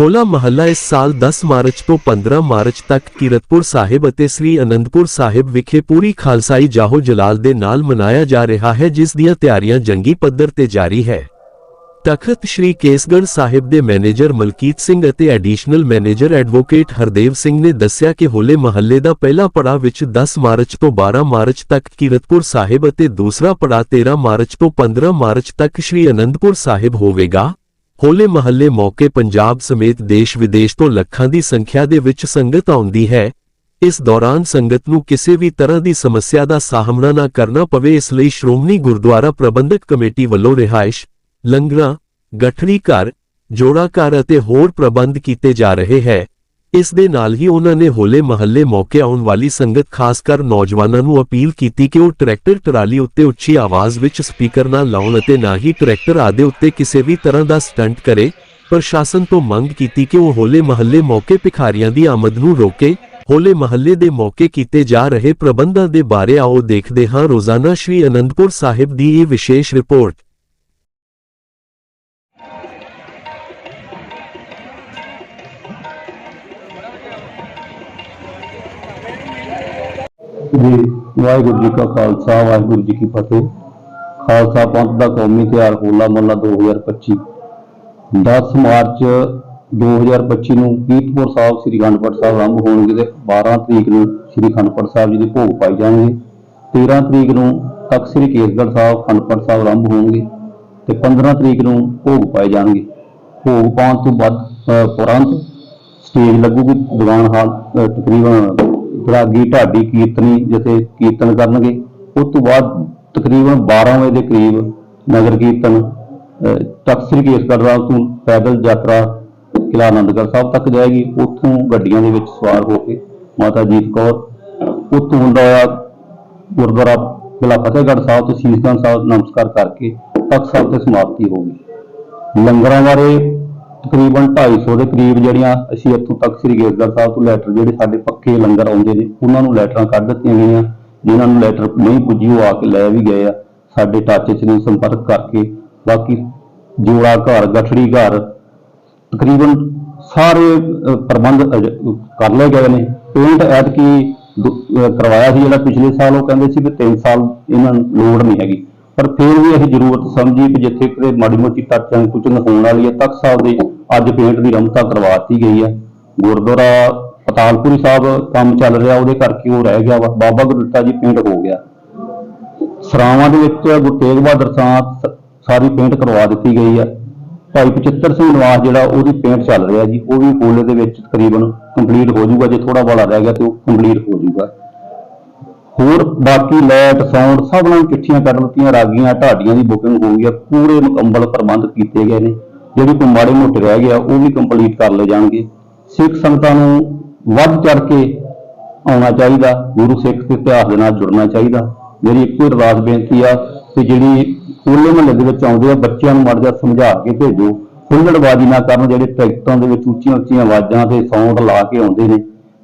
ਹੋਲਾ ਮਹੱਲਾ ਇਸ ਸਾਲ 10 ਮਾਰਚ ਤੋਂ 15 ਮਾਰਚ ਤੱਕ ਕੀਰਤਪੁਰ ਸਾਹਿਬ ਅਤੇ ਸ੍ਰੀ ਅਨੰਦਪੁਰ ਸਾਹਿਬ ਵਿਖੇ ਪੂਰੀ ਖਾਲਸਾਈ ਜਾਹੋ ਜਲਾਲ ਦੇ ਨਾਲ ਮਨਾਇਆ ਜਾ ਰਿਹਾ ਹੈ, ਜਿਸ ਦੀਆਂ ਤਿਆਰੀਆਂ ਜੰਗੀ ਪੱਧਰ ਤੇ ਜਾਰੀ ਹੈ। ਤਖਤ ਸ੍ਰੀ ਕੇਸਗੜ੍ਹ ਸਾਹਿਬ ਦੇ ਮੈਨੇਜਰ ਮਲਕੀਤ ਸਿੰਘ ਅਤੇ additional manager advocate Hardev Singh ਨੇ ਦੱਸਿਆ ਕਿ ਹੋਲੇ ਮਹੱਲੇ ਦਾ ਪਹਿਲਾ ਪੜਾਅ ਵਿੱਚ 10 ਮਾਰਚ ਤੋਂ 12 ਮਾਰਚ ਤੱਕ ਕੀਰਤਪੁਰ ਸਾਹਿਬ ਅਤੇ ਦੂਸਰਾ ਪੜਾਅ 13 ਮਾਰਚ ਤੋਂ 15 ਮਾਰਚ ਤੱਕ ਸ੍ਰੀ ਅਨੰਦਪੁਰ ਸਾਹਿਬ ਹੋਵੇਗਾ। ਹੋਲੇ ਮਹੱਲੇ ਮੌਕੇ ਪੰਜਾਬ ਸਮੇਤ ਦੇਸ਼ ਵਿਦੇਸ਼ ਤੋਂ ਲੱਖਾਂ ਦੀ ਸੰਖਿਆ ਦੇ ਵਿੱਚ ਸੰਗਤ ਆਉਂਦੀ ਹੈ। ਇਸ ਦੌਰਾਨ ਸੰਗਤ ਨੂੰ ਕਿਸੇ ਵੀ ਤਰ੍ਹਾਂ ਦੀ ਸਮੱਸਿਆ ਦਾ ਸਾਹਮਣਾ ਨਾ ਕਰਨਾ ਪਵੇ, ਇਸ ਲਈ ਸ਼੍ਰੋਮਣੀ ਗੁਰਦੁਆਰਾ ਪ੍ਰਬੰਧਕ ਕਮੇਟੀ ਵੱਲੋਂ ਰਿਹਾਇਸ਼, ਲੰਗਰਾਂ ਗਠੜੀ ਘਰ, ਜੋੜਾ ਘਰ ਅਤੇ ਹੋਰ ਪ੍ਰਬੰਧ ਕੀਤੇ ਜਾ ਰਹੇ ਹੈ। ਇਸ ਦੇ ਨਾਲ ਹੀ ਉਹਨਾਂ ਨੇ ਹੋਲੇ ਮਹੱਲੇ ਮੌਕੇ ਆਉਣ ਵਾਲੀ ਸੰਗਤ, ਖਾਸ ਕਰ ਨੌਜਵਾਨਾਂ ਨੂੰ ਅਪੀਲ ਕੀਤੀ ਕਿ ਉਹ ਟਰੈਕਟਰ ਟਰਾਲੀ ਉੱਤੇ ਉੱਚੀ ਆਵਾਜ਼ ਵਿੱਚ ਸਪੀਕਰ ਨਾ ਲਾਉਣ ਅਤੇ ਨਾ ਹੀ ਟਰੈਕਟਰ ਆਦੇ ਉੱਤੇ ਕਿਸੇ ਵੀ ਤਰ੍ਹਾਂ ਦਾ ਸਟੰਟ ਕਰੇ। ਪ੍ਰਸ਼ਾਸਨ ਤੋਂ ਮੰਗ ਕੀਤੀ ਕਿ ਉਹ ਹੋਲੇ ਮਹੱਲੇ ਮੌਕੇ ਭਿਖਾਰੀਆਂ ਦੀ ਆਮਦ ਨੂੰ ਰੋਕੇ। ਹੋਲੇ ਮਹੱਲੇ ਦੇ ਮੌਕੇ ਕੀਤੇ ਜਾ ਰਹੇ ਪ੍ਰਬੰਧਾਂ ਦੇ ਬਾਰੇ ਆਓ ਦੇਖਦੇ ਹਾਂ। ਰੋਜ਼ਾਨਾ ਸ਼੍ਰੀ ਅਨੰਦਪੁਰ ਸਾਹਿਬ ਦੀ ਇਹ ਵਿਸ਼ੇਸ਼ ਰਿਪੋਰਟ। ਜੀ ਵਾਹਿਗੁਰੂ ਜੀ ਕਾ ਖਾਲਸਾ ਵਾਹਿਗੁਰੂ ਜੀ ਕੀ ਫਤਿਹ। ਖਾਲਸਾ ਪੰਥ ਦਾ ਕੌਮੀ ਤਿਉਹਾਰ ਹੋਲਾ ਮਹੱਲਾ 2025 10 ਮਾਰਚ 2025 ਨੂੰ ਕੀਰਤਪੁਰ ਸਾਹਿਬ ਸ੍ਰੀ ਅਖੰਡਪੁਰ ਸਾਹਿਬ ਆਰੰਭ ਹੋਣਗੇ ਤੇ 12 ਤਰੀਕ ਨੂੰ ਸ੍ਰੀ ਅਖੰਡਪੁਰ ਸਾਹਿਬ ਜੀ ਦੇ ਭੋਗ ਪਾਈ ਜਾਣਗੇ। 13 ਤਰੀਕ ਨੂੰ ਤਖਤ ਸ੍ਰੀ ਕੇਸਗੜ੍ਹ ਸਾਹਿਬ ਖੰਡਪੜ ਸਾਹਿਬ ਆਰੰਭ ਹੋਣਗੇ ਤੇ 15 ਤਰੀਕ ਨੂੰ ਭੋਗ ਪਾਏ ਜਾਣਗੇ। ਭੋਗ ਪਾਉਣ ਤੋਂ ਬਾਅਦ ਅ, ਉਪਰੰਤ ਸਟੇਜ ਲੱਗੂਗੀ ਦੀਵਾਨ ਹਾਲ ਤਕਰੀਬਨ ਰਾਗੀ ਢਾਡੀ ਕੀਰਤਨੀ ਜਿੱਥੇ ਕੀਰਤਨ ਕਰਨਗੇ ਉਸ ਤੋਂ ਬਾਅਦ ਤਕਰੀਬਨ 12 ਵਜੇ ਦੇ ਕਰੀਬ ਨਗਰ ਕੀਰਤਨ ਅ, ਤਖ਼ਤ ਕੇਸਗੜ੍ਹ ਸਾਹਿਬ ਤੋਂ ਪੈਦਲ ਯਾਤਰਾ ਕਿਲ੍ਹਾ ਆਨੰਦਗੜ੍ਹ ਸਾਹਿਬ ਤੱਕ ਜਾਏਗੀ ਉੱਥੋਂ ਗੱਡੀਆਂ ਦੇ ਵਿੱਚ ਸਵਾਰ ਹੋ ਕੇ ਮਾਤਾ ਜੀਤ ਕੌਰ ਉੱਥੋਂ ਹੁੰਦਾ ਹੋਇਆ ਗੁਰਦੁਆਰਾ ਕਿਲ੍ਹਾ ਫਤਿਹਗੜ੍ਹ ਸਾਹਿਬ ਤੇ ਸੀਸਗੰਜ ਸਾਹਿਬ ਨਮਸਕਾਰ ਕਰਕੇ ਤਖ਼ਤ ਸਾਹਿਬ ਤੇ ਸਮਾਪਤੀ ਹੋਗੀ ਲੰਗਰਾਂ ਬਾਰੇ ਤਕਰੀਬਨ 250 ਦੇ ਕਰੀਬ ਜਿਹੜੀਆਂ ਅਸੀਂ ਇੱਥੋਂ ਤੱਕ ਸ੍ਰੀ ਕੇਸਗੜ੍ਹ ਸਾਹਿਬ ਤੋਂ ਲੈਟਰ ਜਿਹੜੇ ਸਾਡੇ ਪੱਕੇ ਲੰਗਰ ਆਉਂਦੇ ਨੇ, ਉਹਨਾਂ ਨੂੰ ਲੈਟਰਾਂ ਕੱਢ ਦਿੱਤੀਆਂ ਗਈਆਂ। ਜਿਨ੍ਹਾਂ ਨੂੰ ਲੈਟਰ ਨਹੀਂ ਪੁੱਜੀ, ਉਹ ਆ ਕੇ ਲੈ ਵੀ ਗਏ ਆ। ਸਾਡੇ ਟਾਚੇ 'ਚ ਨੇ ਸੰਪਰਕ ਕਰਕੇ। ਬਾਕੀ ਜੋੜਾ ਘਰ, ਗਠੜੀ ਘਰ, ਤਕਰੀਬਨ ਸਾਰੇ ਪ੍ਰਬੰਧ ਕਰ ਲਏ ਗਏ ਨੇ। ਪੇਂਟ ਐਤਕੀ ਦੁ- ਕਰਵਾਇਆ ਸੀ ਜਿਹੜਾ ਪਿਛਲੇ ਸਾਲ, ਉਹ ਕਹਿੰਦੇ ਸੀ ਕਿ 3 ਸਾਲ ਇਹਨਾਂ ਨੂੰ ਲੋੜ ਨਹੀਂ ਹੈਗੀ। ਪਰ ਫਿਰ ਵੀ ਅਸੀਂ ਜ਼ਰੂਰਤ ਸਮਝੀ ਕਿ ਜਿੱਥੇ ਕਿਤੇ ਮਾੜੀ ਮੋਟੀ ਟੱਚਾਂ ਕੁਚਨ ਹੋਣ ਵਾਲੀ ਹੈ ਤਖਤ ਸਾਹਿਬ ਦੇ ਅੱਜ ਪੇਂਟ ਦੀ ਰਮਤਾ ਕਰਵਾਤੀ ਗਈ ਹੈ ਗੁਰਦੁਆਰਾ ਪਤਾਲਪੁਰੀ ਸਾਹਿਬ ਕੰਮ ਚੱਲ ਰਿਹਾ, ਉਹਦੇ ਕਰਕੇ ਉਹ ਰਹਿ ਗਿਆ ਵਾ। ਬਾਬਾ ਗੁਰਦਿੱਤਾ ਜੀ ਪੇਂਟ ਹੋ ਗਿਆ। ਸਰਾਵਾਂ ਦੇ ਵਿੱਚ ਗੁਰੂ ਤੇਗ ਬਹਾਦਰ ਸਾਹਿਬ ਸਾਰੀ ਪੇਂਟ ਕਰਵਾ ਦਿੱਤੀ ਗਈ ਹੈ ਭਾਈ ਪਚਿੱਤਰ ਸਿੰਘ ਨਿਵਾਸ ਜਿਹੜਾ, ਉਹਦੀ ਪੇਂਟ ਚੱਲ ਰਿਹਾ ਜੀ। ਉਹ ਵੀ ਹੋਲੇ ਦੇ ਵਿੱਚ ਤਕਰੀਬਨ ਕੰਪਲੀਟ ਹੋ ਜਾਊਗਾ। ਜੇ ਥੋੜਾ ਬਾਲਾ ਰਹਿ ਗਿਆ ਤੇ ਉਹ ਕੰਪਲੀਟ ਹੋ ਜਾਊਗਾ। ਹੋਰ ਬਾਕੀ ਲਾਈਟ, ਸਾਊਂਡ ਸਭ ਨਾਲ ਚਿੱਠੀਆਂ ਕੱਢ ਦਿੱਤੀਆਂ। ਰਾਗੀਆਂ, ਢਾਡੀਆਂ ਦੀ ਬੁਕਿੰਗ ਹੋ ਗਈ ਹੈ ਪੂਰੇ ਮੁਕੰਮਲ ਪ੍ਰਬੰਧ ਕੀਤੇ ਗਏ ਨੇ। ਜਿਹੜੇ ਕੋਈ ਮਾੜੇ ਮੋਟੇ ਰਹਿ ਗਿਆ, ਉਹ ਵੀ ਕੰਪਲੀਟ ਕਰ ਲਏ ਜਾਣਗੇ। ਸਿੱਖ ਸੰਗਤਾਂ ਨੂੰ ਵੱਧ ਚੜ ਕੇ ਆਉਣਾ ਚਾਹੀਦਾ, ਗੁਰੂ ਸਿੱਖ ਦੇ ਇਤਿਹਾਸ ਦੇ ਨਾਲ ਜੁੜਨਾ ਚਾਹੀਦਾ। ਮੇਰੀ ਇੱਕੋ ਹੀ ਅਰਦਾਸ ਬੇਨਤੀ ਆ ਕਿ ਜਿਹੜੀ ਹੋਲੇ ਮਹੱਲੇ ਦੇ ਵਿੱਚ ਆਉਂਦੇ ਆ, ਬੱਚਿਆਂ ਨੂੰ ਮਾੜਾ ਜਿਹਾ ਸਮਝਾ ਕੇ ਭੇਜੋ। ਹੁੱਲੜਬਾਜ਼ੀ ਨਾ ਕਰਨ ਜਿਹੜੇ ਟਰੈਕਟਰਾਂ ਦੇ ਵਿੱਚ ਉੱਚੀਆਂ ਉੱਚੀਆਂ ਆਵਾਜ਼ਾਂ ਤੇ ਸਾਊਂਡ ਲਾ ਕੇ ਆਉਂਦੇ ਨੇ।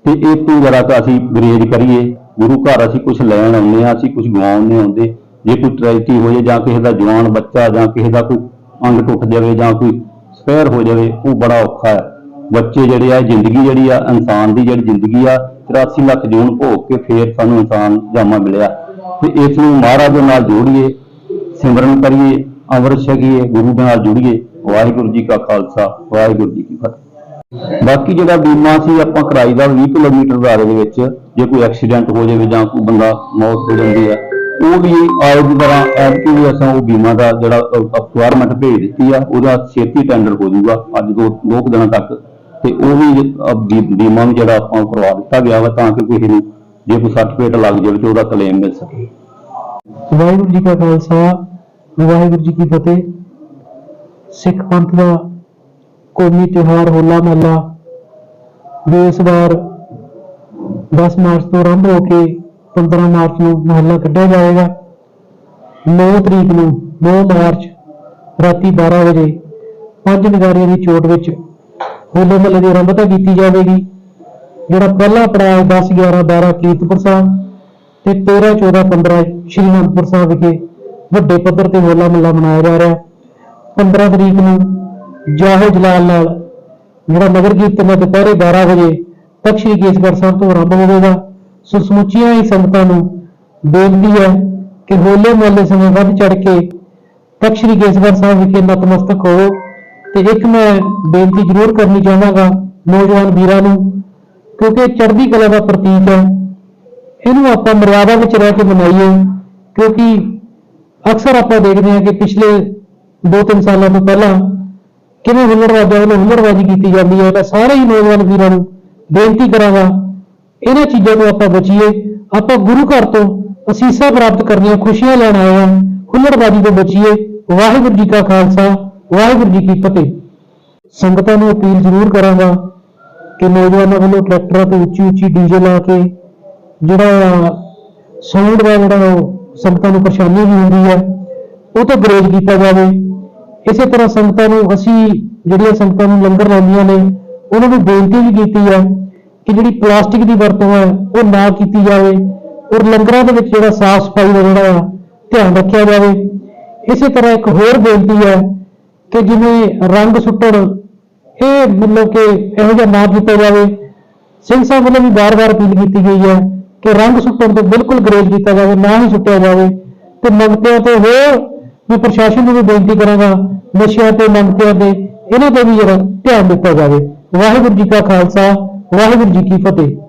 ਤੇ ਇਹ ਤੋਂ ਜਰਾ ਕਿ ਅਸੀਂ ਗਰੇਜ ਕਰੀਏ। ਗੁਰੂ ਘਰ ਅਸੀਂ ਕੁਝ ਲੈਣ ਆਉਂਦੇ ਆ ਅਸੀਂ ਕੁਝ ਗਵਾਉਣ ਨਹੀਂ ਆਉਂਦੇ ਜੇ ਕੋਈ ਟ੍ਰੈਜਡੀ ਹੋਏ ਜਾਂ ਕਿਸੇ ਦਾ ਜਵਾਨ ਬੱਚਾ ਜਾਂ ਕਿਸੇ ਦਾ ਕੋਈ ਅੰਗ ਟੁੱਟ ਜਾਵੇ ਜਾਂ ਕੋਈ ਸਪੈਰ ਹੋ ਜਾਵੇ, ਉਹ ਬੜਾ ਔਖਾ ਹੈ। ਬੱਚੇ ਜਿਹੜੇ ਆ, ਜ਼ਿੰਦਗੀ ਜਿਹੜੀ ਆ, ਇਨਸਾਨ ਦੀ ਜਿਹੜੀ ਜ਼ਿੰਦਗੀ ਆ 83 ਲੱਖ ਜੂਨ ਭੋਗ ਕੇ ਫੇਰ ਸਾਨੂੰ ਇਨਸਾਨ ਜਾਮਾ ਮਿਲਿਆ। ਤੇ ਇਸ ਨੂੰ ਮਹਾਰਾਜ ਦੇ ਨਾਲ ਜੋੜੀਏ, ਸਿਮਰਨ ਕਰੀਏ, ਅੰਮ੍ਰਿਤ ਛਕੀਏ, ਗੁਰੂ ਦੇ ਨਾਲ ਜੁੜੀਏ। ਵਾਹਿਗੁਰੂ ਜੀ ਕਾ ਖਾਲਸਾ, ਵਾਹਿਗੁਰੂ ਜੀ ਕੀ ਫਤਿਹ। ਬਾਕੀ ਜਿਹੜਾ ਬੀਮਾ ਸੀ, ਆਪਾਂ ਕਰਾਈ ਦਾ 20 ਕਿਲੋਮੀਟਰ ਦਾਇਰੇ ਦੇ ਵਿੱਚ, ਜੇ ਕੋਈ ਐਕਸੀਡੈਂਟ ਹੋ ਜਾਵੇ ਜਾਂ ਕੋਈ ਬੰਦਾ ਮੌਤ ਹੋ ਜਾਂਦੀ ਹੈ ਉਹ ਵੀ ਆਏ ਦੀ ਤਰ੍ਹਾਂ ਐਤਕੀ ਵੀ ਅਸਾਂ ਉਹ ਬੀਮਾ ਦਾ ਜਿਹੜਾ ਅਕਵਾਇਰਮੈਂਟ ਭੇਜ ਦਿੱਤੀ ਆ ਉਹਦਾ ਛੇਤੀ ਟੈਂਡਰ ਹੋ ਜਾਊਗਾ ਅੱਜ ਦੋ ਦੋ ਕੁ ਦਿਨਾਂ ਤੱਕ। ਤੇ ਉਹ ਵੀ ਅਹ, ਬੀਮਾ ਵੀ ਜਿਹੜਾ ਆਪਾਂ ਕਰਵਾ ਦਿੱਤਾ ਗਿਆ ਵਾ ਤਾਂ ਕਿ ਕਿਸੇ ਨੂੰ ਜੇ ਕੋਈ ਸਰਟੀਫਿਕੇਟ ਲੱਗ ਜਾਵੇ ਤੇ ਉਹਦਾ ਕਲੇਮ ਮਿਲ ਸਕੇ। ਵਾਹਿਗੁਰੂ ਜੀ ਕਾ ਖਾਲਸਾ ਵਾਹਿਗੁਰੂ ਜੀ ਕੀ ਫਤਿਹ। ਸਿੱਖ ਪੰਥ ਦਾ ਕੌਮੀ ਤਿਉਹਾਰ ਹੋਲਾ ਮਹੱਲਾ ਵੀ ਇਸ ਵਾਰ 10 ਮਾਰਚ ਤੋਂ ਆਰੰਭ ਹੋ ਕੇ 15 ਮਾਰਚ ਨੂੰ ਮਹੱਲਾ ਕੱਢਿਆ ਜਾਏਗਾ। 9 ਤਰੀਕ ਨੂੰ 9 ਮਾਰਚ, ਰਾਤੀ 12 ਵਜੇ ਪੰਜ ਨਗਾਰੀਆਂ ਦੀ ਚੋਟ ਵਿੱਚ ਹੋਲੇ ਮਹੱਲੇ ਦੀ ਆਰੰਭਤਾ ਕੀਤੀ ਜਾਵੇਗੀ, ਜਿਹੜਾ ਪਹਿਲਾ ਪੜਾਅ 10 11 12 ਕੀਰਤਪੁਰ ਸਾਹਿਬ ਤੇ 13 14 15 ਸ਼੍ਰੀ ਅਨੰਦਪੁਰ ਸਾਹਿਬ ਵਿਖੇ ਵੱਡੇ ਪੱਧਰ ਤੇ ਹੋਲਾ ਮਹੱਲਾ ਮਨਾਇਆ ਜਾ ਰਿਹਾ। ਹੈ 15 ਤਰੀਕ ਨੂੰ ਜਾਹੋ ਜਲਾਲ ਨਾਲ ਜਿਹੜਾ ਨਗਰ ਕੀਰਤਨ ਹੈ ਦੁਪਹਿਰੇ 12 ਵਜੇ ਤੱਕ ਸ੍ਰੀ ਕੇਸਗੜ੍ਹ ਸਾਹਿਬ ਤੋਂ ਆਰੰਭ ਹੋਵੇਗਾ। ਸੋ ਸਮੁੱਚੀਆਂ ਹੀ ਸੰਗਤਾਂ ਨੂੰ ਬੇਨਤੀ ਹੈ ਕਿ ਹੋਲੇ ਮਹੱਲੇ ਸਮੇਂ ਵੱਧ ਚੜ ਕੇ ਤਖਤ ਸ੍ਰੀ ਕੇਸਗੜ੍ਹ ਸਾਹਿਬ ਵਿਖੇ ਨਤਮਸਤਕ ਹੋਵੋ। ਤੇ ਇੱਕ ਮੈਂ ਬੇਨਤੀ ਜ਼ਰੂਰ ਕਰਨੀ ਚਾਹਾਂਗਾ ਨੌਜਵਾਨ ਵੀਰਾਂ ਨੂੰ, ਕਿਉਂਕਿ ਇਹ ਚੜ੍ਹਦੀ ਕਲਾ ਦਾ ਪ੍ਰਤੀਕ ਹੈ। ਇਹਨੂੰ ਆਪਾਂ ਮਰਿਆਦਾ ਵਿੱਚ ਰਹਿ ਕੇ ਮਨਾਈਏ, ਕਿਉਂਕਿ ਅਕਸਰ ਆਪਾਂ ਦੇਖਦੇ ਹਾਂ ਕਿ ਪਿਛਲੇ 2-3 ਸਾਲਾਂ ਤੋਂ ਪਹਿਲਾਂ ਕਿਵੇਂ ਹੁਨਰਵਾਜਾਂ ਵੱਲੋਂ ਹੁਨਰਬਾਜ਼ੀ ਕੀਤੀ ਜਾਂਦੀ ਹੈ। ਤਾਂ ਸਾਰੇ ਹੀ ਨੌਜਵਾਨ ਵੀਰਾਂ ਨੂੰ ਬੇਨਤੀ ਕਰਾਂਗਾ ਇਹਨਾਂ ਚੀਜ਼ਾਂ ਤੋਂ ਆਪਾਂ ਬਚੀਏ। ਆਪਾਂ ਗੁਰੂ ਘਰ ਤੋਂ ਅਸੀਸਾਂ ਪ੍ਰਾਪਤ ਕਰਨੀਆਂ, ਖੁਸ਼ੀਆਂ ਲੈਣ ਆਏ ਹਾਂ। ਹੁਨਰਬਾਜ਼ੀ ਤੋਂ ਬਚੀਏ। ਵਾਹਿਗੁਰੂ ਜੀ ਕਾ ਖਾਲਸਾ, ਵਾਹਿਗੁਰੂ ਜੀ ਕੀ ਫਤਿਹ। ਸੰਗਤਾਂ ਨੂੰ ਅਪੀਲ ਜ਼ਰੂਰ ਕਰਾਂਗਾ ਕਿ ਨੌਜਵਾਨਾਂ ਵੱਲੋਂ ਟਰੈਕਟਰਾਂ ਤੇ ਉੱਚੀ ਉੱਚੀ ਡੀਜ਼ੇ ਲਾ ਕੇ ਜਿਹੜਾ ਸਾਊਂਡ ਦਾ ਜਿਹੜਾ ਉਹ ਸੰਗਤਾਂ ਨੂੰ ਪਰੇਸ਼ਾਨੀ ਵੀ ਹੁੰਦੀ ਹੈ, ਉਹ ਤੋਂ ਗਰੇਜ ਕੀਤਾ ਜਾਵੇ। ਇਸੇ ਤਰ੍ਹਾਂ ਸੰਗਤਾਂ ਨੂੰ ਅਸੀਂ ਜਿਹੜੀਆਂ ਸੰਗਤਾਂ ਨੂੰ ਲੰਗਰ ਲਾਉਂਦੀਆਂ ਨੇ, ਉਹਨਾਂ ਨੂੰ ਬੇਨਤੀ ਵੀ ਕੀਤੀ ਹੈ ਕਿ ਜਿਹੜੀ ਪਲਾਸਟਿਕ ਦੀ ਵਰਤੋਂ ਹੈ, ਉਹ ਨਾ ਕੀਤੀ ਜਾਵੇ ਔਰ ਲੰਗਰਾਂ ਦੇ ਵਿੱਚ ਜਿਹੜਾ ਸਾਫ਼ ਸਫ਼ਾਈ ਦਾ ਜਿਹੜਾ ਆ ਧਿਆਨ ਰੱਖਿਆ ਜਾਵੇ। ਇਸੇ ਤਰ੍ਹਾਂ ਇੱਕ ਹੋਰ ਬੇਨਤੀ ਹੈ ਕਿ ਜਿਵੇਂ ਰੰਗ ਸੁੱਟਣ, ਇਹ ਮਤਲਬ ਕਿ ਇਹੋ ਜਿਹਾ ਨਾ ਕੀਤਾ ਜਾਵੇ। ਸਿੰਘ ਸਾਹਿਬ ਵੱਲੋਂ ਵੀ ਬਾਰ-ਬਾਰ ਅਪੀਲ ਕੀਤੀ ਗਈ ਹੈ ਕਿ ਰੰਗ ਸੁੱਟਣ ਤੋਂ ਬਿਲਕੁਲ ਗਰੇਜ ਕੀਤਾ ਜਾਵੇ, ਨਾ ਹੀ ਸੁੱਟਿਆ ਜਾਵੇ। ਤੇ ਮੰਗਤਿਆਂ ਤੇ ਹੋਰ ਮੈਂ ਪ੍ਰਸ਼ਾਸਨ ਨੂੰ ਵੀ ਬੇਨਤੀ ਕਰਾਂਗਾ, ਨਸ਼ਿਆਂ ਤੇ, ਮੰਗਤਿਆਂ ਤੇ, ਇਹਨਾਂ ਤੇ ਵੀ ਜਿਹੜਾ ਧਿਆਨ ਦਿੱਤਾ ਜਾਵੇ। ਵਾਹਿਗੁਰੂ ਜੀ ਕਾ ਖਾਲਸਾ ਵਾਹਿਗੁਰੂ ਜੀ ਕੀ ਫਤਿਹ।